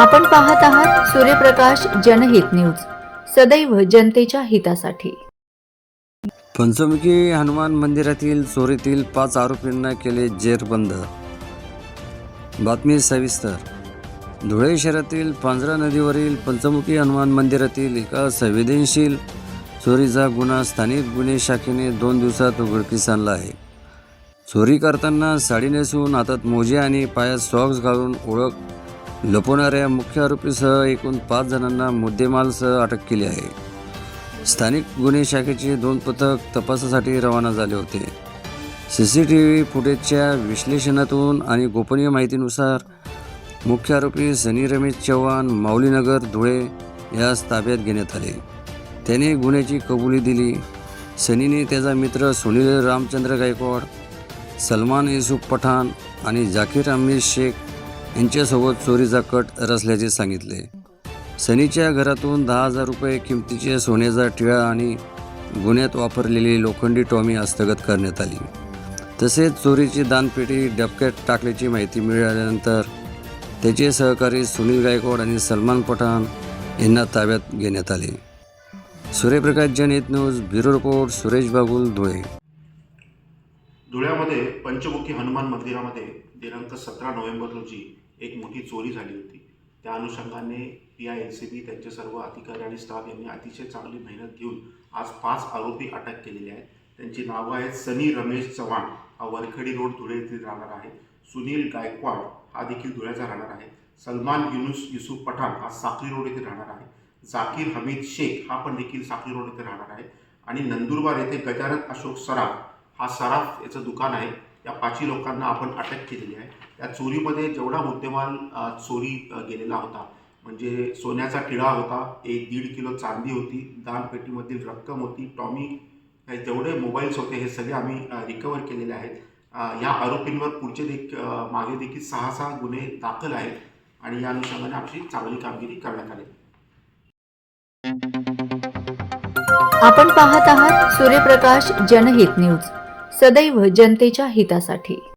आपण पाहत आहात सूर्यप्रकाश जनहित न्यूज. सदैव जनतेच्या हितासाठी. पंचमुखी हनुमान मंदिरातील चोरीतील पाच आरोपींना केले जेरबंद. बातमी सविस्तर. धुळे शहरातील पांजरा नदीवरील पंचमुखी हनुमान मंदिरातील एका संवेदनशील चोरीचा गुन्हा स्थानिक गुन्हे शाखेने दोन दिवसात उघडकीस आणला आहे. चोरी करताना साडी नेसून हातात मोजे आणि पायात सॉक्स घालून ओळख लपवणाऱ्या मुख्य आरोपीसह एकूण पाच जणांना मुद्देमालसह अटक केली आहे. स्थानिक गुन्हे शाखेचे दोन पथक तपासासाठी रवाना झाले होते. सी सी टी व्ही फुटेजच्या विश्लेषणातून आणि गोपनीय माहितीनुसार मुख्य आरोपी सनी रमेश चव्हाण माऊलीनगर धुळे यास ताब्यात घेण्यात आले. त्याने गुन्ह्याची कबुली दिली. सनीने त्याचा मित्र सुनील रामचंद्र गायकवाड सलमान युसुफ पठाण आणि जाकीर अहमेद शेख यांच्यासोबत चोरीचा कट रचल्याचे सांगितले. सनीच्या घरातून दहा हजार रुपये किमतीचे सोन्याचा टिळा आणि गुन्ह्यात वापरलेली लोखंडी टॉमी हस्तगत करण्यात आली. तसेच चोरीची दानपेटी डबक्यात टाकल्याची माहिती मिळाल्यानंतर त्याचे सहकारी सुनील गायकवाड आणि सलमान पठाण यांना ताब्यात घेण्यात आले. Suryaprakash Janhit news bureau report Suresh Bagul Dhule. धुळ्यामध्ये पंचमुखी हनुमान मंदिरामध्ये दिनांक सतरा नोव्हेंबर रोजी एक मोठी चोरी झाली होती. त्या अनुषंगाने P I L C B त्यांचे सर्व अधिकारी आणि स्टाफ यांनी अतिशय चांगली मेहनत घेऊन आज पाच आरोपी अटक केलेले आहेत. त्यांची नावं आहेत सनी रमेश चव्हाण हा वरखेडी रोड धुळे येथील राहणार आहे. सुनील गायकवाड हा देखील धुळ्याचा राहणार आहे. सलमान युनुस युसुफ पठाण हा साखरी रोड येथे राहणार आहे. जाकीर हमीद शेख हा पण देखील साखरी रोड येथे राहणार आहे. आणि नंदुरबार येथे गजानन अशोक सराफ हा सराफ याचं दुकान आहे. या पाचही लोकांना आपण अटक केलेली आहे. या चोरीमध्ये जेवढा मुद्देमाल चोरी गेलेला होता म्हणजे सोन्याचा टिळा होता एक दीड किलो चांदी होती दानपेटीमधील रक्कम होती टॉमी जेवढे मोबाईल्स होते हे सगळे आम्ही रिकवर केलेले आहेत. या आरोपींवर पुढचे देख मागे देखील सहा सहा गुन्हे दाखल आहेत आणि या अनुषंगाने आमची चांगली कामगिरी करण्यात आली. आपण पाहत आहात सूर्यप्रकाश जनहित न्यूज. सदैव जनतेच्या हितासाठी.